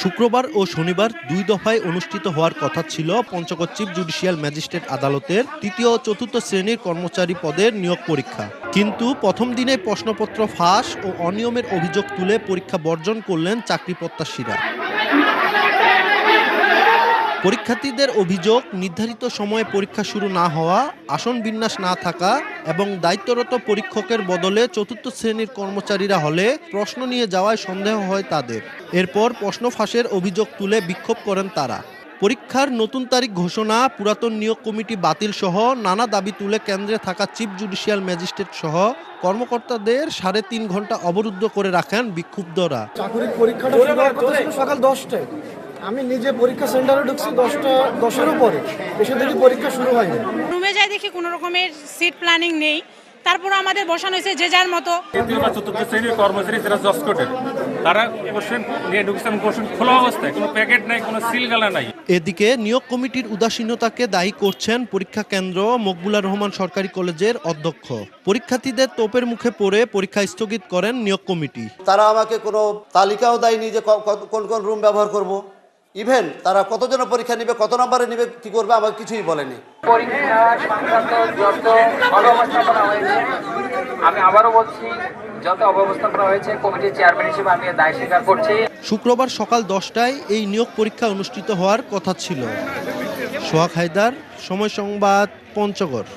শুক্রবার ও শনিবার দুই দফায় অনুষ্ঠিত হওয়ার কথা ছিল পঞ্চগড় চিফ জুডিশিয়াল ম্যাজিস্ট্রেট আদালতের তৃতীয় ও চতুর্থ শ্রেণির কর্মচারী পদের নিয়োগ পরীক্ষা। কিন্তু প্রথম দিনে প্রশ্নপত্র ফাঁস ও অনিয়মের অভিযোগ তুলে পরীক্ষা বর্জন করলেন চাকরি প্রত্যাশীরা। পরীক্ষার্থীদের অভিযোগ, নির্ধারিত সময়ে পরীক্ষা শুরু না হওয়া, আসন বিন্যাস না থাকা এবং দায়িত্বরত পরীক্ষকের বদলে চতুর্থ শ্রেণির কর্মচারীরা হলে প্রশ্ন নিয়ে যাওয়ায় সন্দেহ হয় তাদের। এরপর প্রশ্ন ফাঁসের অভিযোগ তুলে বিক্ষোভ করেন তারা। পরীক্ষার নতুন তারিখ ঘোষণা, পুরাতন নিয়োগ কমিটি বাতিল সহ নানা দাবি তুলে কেন্দ্রে থাকা চিফ জুডিশিয়াল ম্যাজিস্ট্রেট সহ কর্মকর্তাদের সাড়ে তিন ঘণ্টা অবরুদ্ধ করে রাখেন বিক্ষুব্ধরা। চাকরির পরীক্ষাটা সকাল দশটায়। আমি নিজে পরীক্ষা সেন্টারে ঢুকছি দশটা দশের উপরে। এসে দেখি পরীক্ষা শুরু হয়নি। রুমে যাই দেখি কোনো রকমের সিট প্ল্যানিং নেই। তারপর আমাদের বসানো হয়েছে যে যার মতো। তৃতীয় বা চতুর্থ শ্রেণির কর্মচারী যারা কোর্টের তারা কোশ্চেন নিয়ে ঢুকছেন কোশ্চেন খোলা অবস্থায় কোনো প্যাকেট নাই কোনো সিলগালা নাই। এদিকে নিয়োগ কমিটির উদাসীনতাকে দায়ী করছেন পরীক্ষা কেন্দ্র মকবুলার রহমান সরকারি কলেজের অধ্যক্ষ। পরীক্ষার্থীদের তোপের মুখে পড়ে পরীক্ষা স্থগিত করেন নিয়োগ কমিটি। তারা আমাকে কোনো তালিকাও দেয়নি যে কোন কোন রুম ব্যবহার করব। ইভেন তারা কতজনের পরীক্ষা নিবে কত নম্বরে নিবে কি করবে আমাকে কিছুই বলেনি। পরীক্ষা সংক্রান্ত যত অব্যবস্থাপনা হয়েছে আমি আবারও বলছি যত অব্যবস্থাপনা হয়েছে কমিটির চেয়ারম্যান হিসেবে আমি দায় স্বীকার করছি। শুক্রবার সকাল দশটায় এই নিয়োগ পরীক্ষা অনুষ্ঠিত হওয়ার কথা ছিল। সোহাগ হায়দার সময় সংবাদ পঞ্চগড়।